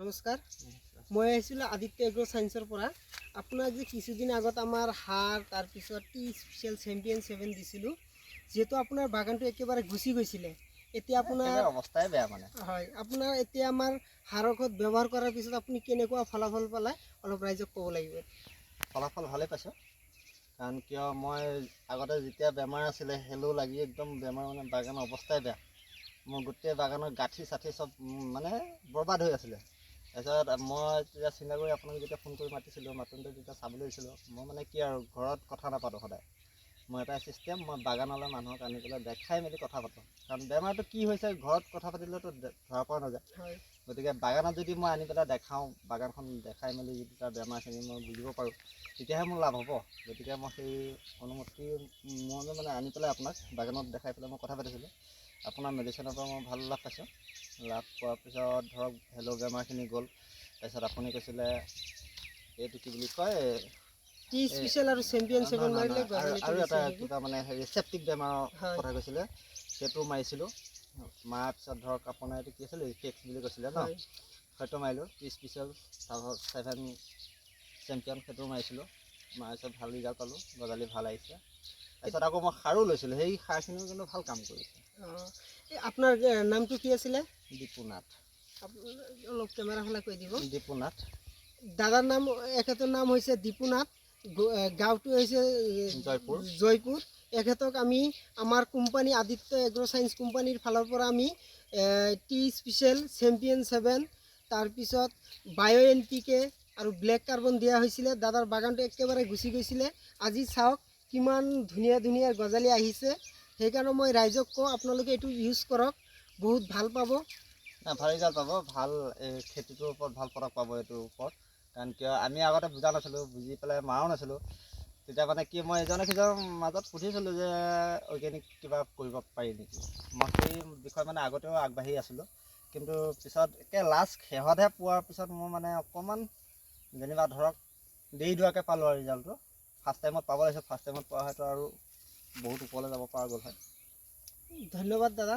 নমস্কাৰ মই আহিছিলোঁ আদিত্য এগ্ৰ' ছায়েন্সৰ পৰা। আপোনাক যে কিছুদিন আগত আমাৰ সাৰ তাৰপিছত টি স্পেচিয়েল চেম্পিয়ন ছেভেন দিছিলোঁ যিহেতু আপোনাৰ বাগানটো একেবাৰে গুচি গৈছিলে। এতিয়া আপোনাৰ অৱস্থাই বেয়া মানে। হয় আপোনাৰ এতিয়া আমাৰ সাৰৰ ঘৰত ব্যৱহাৰ কৰাৰ পিছত আপুনি কেনেকুৱা ফলাফল পালে অলপ ৰাইজক ক'ব লাগিব। ফলাফল ভালেই পাইছোঁ। কাৰণ কিয় মই আগতে যেতিয়া বেমাৰ আছিলে হেলো লাগি একদম বেমাৰ মানে বাগানৰ অৱস্থাই বেয়া। মোৰ গোটেই বাগানৰ গাঁঠি চাঠি চব মানে বৰবাদ হৈ আছিলে। তাৰপিছত মই তেতিয়া চিন্তা কৰি আপোনাক যেতিয়া ফোন কৰি মাতিছিলোঁ মাতোঁতে যেতিয়া চাবলৈ আহিছিলোঁ মই মানে কি আৰু ঘৰত কথা নাপাতোঁ সদায়। মই এটা ছিষ্টেম মই বাগানলৈ মানুহক আনি পেলাই দেখাই মেলি কথা পাতোঁ। কাৰণ বেমাৰটো কি হৈছে ঘৰত কথা পাতিলেতো ধৰা পৰা নাযায়। গতিকে বাগানত যদি মই আনি পেলাই দেখাওঁ বাগানখন দেখাই মেলি যদি তাৰ বেমাৰখিনি মই বুজিব পাৰোঁ তেতিয়াহে মোৰ লাভ হ'ব। গতিকে মই সেই অনুমতি মই মানে আনি পেলাই আপোনাক বাগানত দেখাই পেলাই মই কথা পাতিছিলোঁ। আপোনাৰ মেডিচিনৰ পৰা মই ভালো লাভ পাইছোঁ। লাভ পোৱাৰ পিছত ধৰক হেল্ল' বেমাৰখিনি গ'ল। তাৰপিছত আপুনি কৈছিলে এইটো কি বুলি কয় আৰু এটা কিবা মানে হেৰি চেপ্টিক বেমাৰৰ কথা কৈছিলে সেইটো মাৰিছিলোঁ। মাৰাৰ পিছত ধৰক আপোনাৰ এইটো কি আছিলে কেক্স বুলি কৈছিলে ন? সেইটো মাৰিলোঁ ত্ৰিছ তাৰপিছত ছেভেন চেম্পিয়ন সেইটো মাৰিছিলোঁ। মাৰাৰ পিছত ভালো ৰিজাল্ট পালোঁ গজালি ভালো আহিছে। তাৰপিছত আকৌ মই সাৰো লৈছিলোঁ সেই সাৰখিনিও কিন্তু ভালো কাম কৰিছে। এই আপোনাৰ নামটো কি আছিলে? দীপুনাথ। অলপ কেমেৰা ফালে কৈ দিব। দীপুনাথ। দাদাৰ নাম এখেতৰ নাম হৈছে দীপুনাথ গ- এ, হৈছে জয়পুৰ। জয়পুৰ। এখেতক আমি আমাৰ কোম্পানী আদিত্য এগ্ৰ' ছায়েন্স কোম্পানীৰ ফালৰ পৰা আমি টি স্পেচিয়েল চেম্পিয়ন ছেভেন তাৰপিছত বায়' এন পি কে আৰু ব্লেক কাৰ্বন দিয়া হৈছিলে। দাদাৰ বাগানটো একেবাৰে গুচি গৈছিলে। আজি চাওক কিমান ধুনীয়া ধুনীয়া গজালি আহিছে। সেইকাৰণে মই ৰাইজক কওঁ, আপোনালোকে এইটো ইউজ কৰক। বহুত ভালো পাব। ভালো ৰিজাল্ট পাব। ভালো খেতিটোৰ ওপৰত ভালো প্ৰডাক্ট পাব এইটোৰ ওপৰত। কাৰণ কিয়, আমি আগতে বুজা নাছিলোঁ, বুজি পেলাই মাৰাও নাছিলোঁ। তেতিয়া মানে কি মই ইজনে সিজনৰ মাজত সুধিছিলোঁ যে অৰ্গেনিক কিবা কৰিব পাৰি নেকি? মই সেই বিষয়ে মানে আগতেও আগবাঢ়ি আছিলোঁ। কিন্তু পিছত একে লাষ্ট শেহতহে পোৱাৰ পিছত মোৰ মানে অকণমান যেনিবা ধৰক দেৰি দুৱাকৈ পালোঁ আৰু ৰিজাল্টটো। ফাৰ্ষ্ট টাইমত পাব লাগিছিল ফাৰ্ষ্ট টাইমত পোৱা হয়তো আৰু বহুত ওপৰলৈ যাব পৰা গ'ল হয়। ধন্যবাদ দাদা।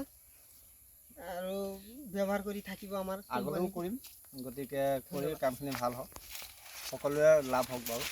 আৰু ব্যৱহাৰ কৰি থাকিব আমাৰ আগলৈও কৰিম গতিকে কৰি কামখিনি ভালো হওক। সকলোৰে লাভ হওক বাৰু।